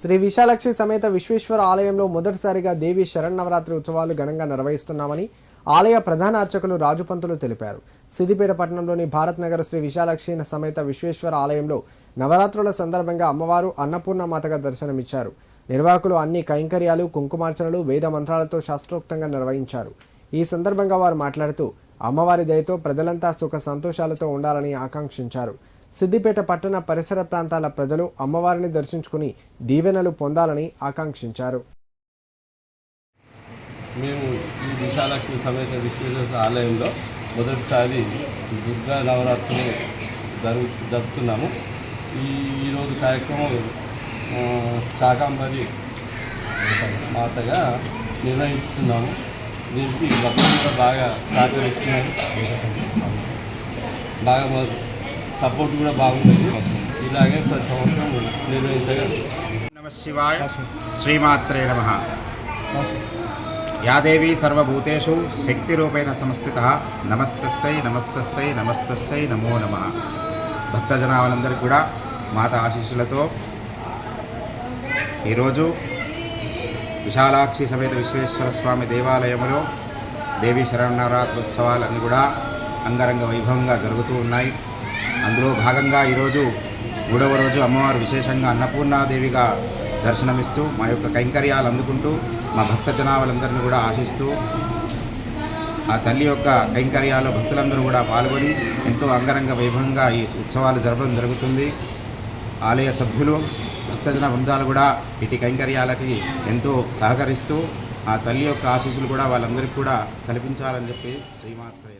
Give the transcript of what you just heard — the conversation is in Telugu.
శ్రీ విశాలక్షి సమేత విశ్వేశ్వర ఆలయంలో మొదటిసారిగా దేవి శరన్నవరాత్రి ఉత్సవాలు ఘనంగా నిర్వహిస్తున్నామని ఆలయ ప్రధాన అర్చకులు రాజుపంతులు తెలిపారు. సిద్దిపేట పట్టణంలోని భారత్ నగర్ శ్రీ విశాలక్ష్మి సమేత విశ్వేశ్వర ఆలయంలో నవరాత్రుల సందర్భంగా అమ్మవారు అన్నపూర్ణ మాతగా దర్శనమిచ్చారు. నిర్వాహకులు అన్ని కైంకర్యాలు కుంకుమార్చనలు వేద మంత్రాలతో శాస్త్రోక్తంగా నిర్వహించారు. ఈ సందర్భంగా వారు మాట్లాడుతూ అమ్మవారి దయతో ప్రజలంతా సుఖ సంతోషాలతో ఉండాలని ఆకాంక్షించారు. సిద్దిపేట పట్టణ పరిసర ప్రాంతాల ప్రజలు అమ్మవారిని దర్శించుకుని దీవెనలు పొందాలని ఆకాంక్షించారు. మేము ఈ విశాలక్ష్మి సమేత విశ్వేశ్వర ఆలయంలో మొదటిసారి దుర్గా నవరాత్రులు జరుగు జరుపుతున్నాము. ఈ ఈరోజు కార్యక్రమం శాకాంబరి మాతగా నిర్వహిస్తున్నాము. దీనికి భక్తులు కూడా బాగా సహకరిస్తున్నారు. బాగా సపోర్ట్ కూడా బాగుంటుంది ఇలాగే ప్రతి సంవత్సరం నిర్వహించగలం నమ శివాయ శ్రీమాత్రే నమ. యాదేవి సర్వభూతేషు శక్తిరూపేణ సంస్థిత. నమస్తస్సై నమస్తస్సై నమస్తస్సై నమో నమ. భక్తజనాలందరికీ కూడా మాత ఆశీస్సులతో ఈరోజు విశాలాక్షి సమేత విశ్వేశ్వర స్వామి దేవాలయంలో దేవీ శరణవరాత్రి ఉత్సవాలన్నీ కూడా అంగరంగ వైభవంగా జరుగుతూ ఉన్నాయి. అందులో భాగంగా ఈరోజు మూడవ రోజు అమ్మవారు విశేషంగా అన్నపూర్ణాదేవిగా దర్శనమిస్తూ మా యొక్క కైంకర్యాలు అందుకుంటూ మా భక్త జనాభాలందరినీ కూడా ఆశిస్తూ ఆ తల్లి యొక్క కైంకర్యాలు భక్తులందరూ కూడా పాల్గొని ఎంతో అంగరంగ వైభవంగా ఈ ఉత్సవాలు జరపడం జరుగుతుంది. ఆలయ సభ్యులు భక్తజన బృందాలు కూడా ఇటు కైంకర్యాలకి ఎంతో సహకరిస్తూ ఆ తల్లి యొక్క ఆశీస్సులు కూడా వాళ్ళందరికీ కూడా కల్పించాలని చెప్పి శ్రీమాత్రే